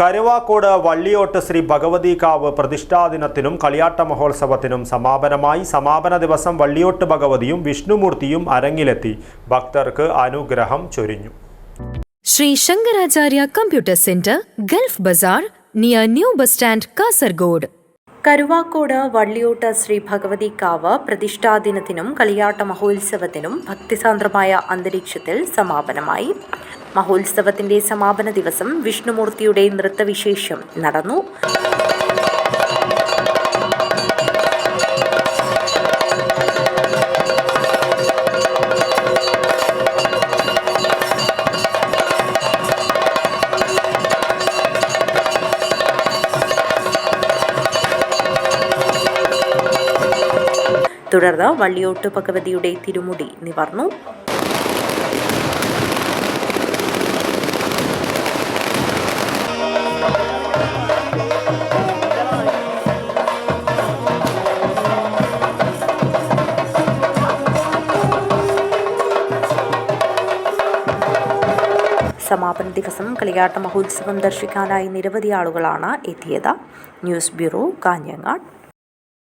കരുവാക്കോട് വള്ളിയോട്ട് ശ്രീ ഭഗവതികാവ് പ്രതിഷ്ഠാ ദിനത്തിനും കളിയാട്ട മഹോത്സവത്തിനും സമാപനമായി സമാപന ദിവസം വള്ളിയോട്ട് ഭഗവതിയും വിഷ്ണുമൂർത്തിയും അരങ്ങിലെത്തി. ഭക്തർക്ക് അനുഗ്രഹം ചൊരിഞ്ഞു. Shri Shankaracharya computer centre Gulf bazaar near new bus stand Kasaragod. Karuvakode Valliyott Shri Bhagavathi കാവ് പ്രതിഷ്ഠാദിനത്തിനും കളിയാട്ട മഹോത്സവത്തിനും ഭക്തിസാന്ദ്രമായ അന്തരീക്ഷത്തിൽ സമാപനമായി. മഹോത്സവത്തിന്റെ സമാപന ദിവസം വിഷ്ണുമൂർത്തിയുടെ നൃത്തവിശേഷം നടന്നു. തുടർന്ന് വള്ളിയോട്ട് ഭഗവതിയുടെ തിരുമുടി നിവർന്നു. സമാപന ദിവസം കളിയാട്ട മഹോത്സവം ദർശിക്കാനായി നിരവധി ആളുകളാണ് എത്തിയത്. News bureau Kanhangad.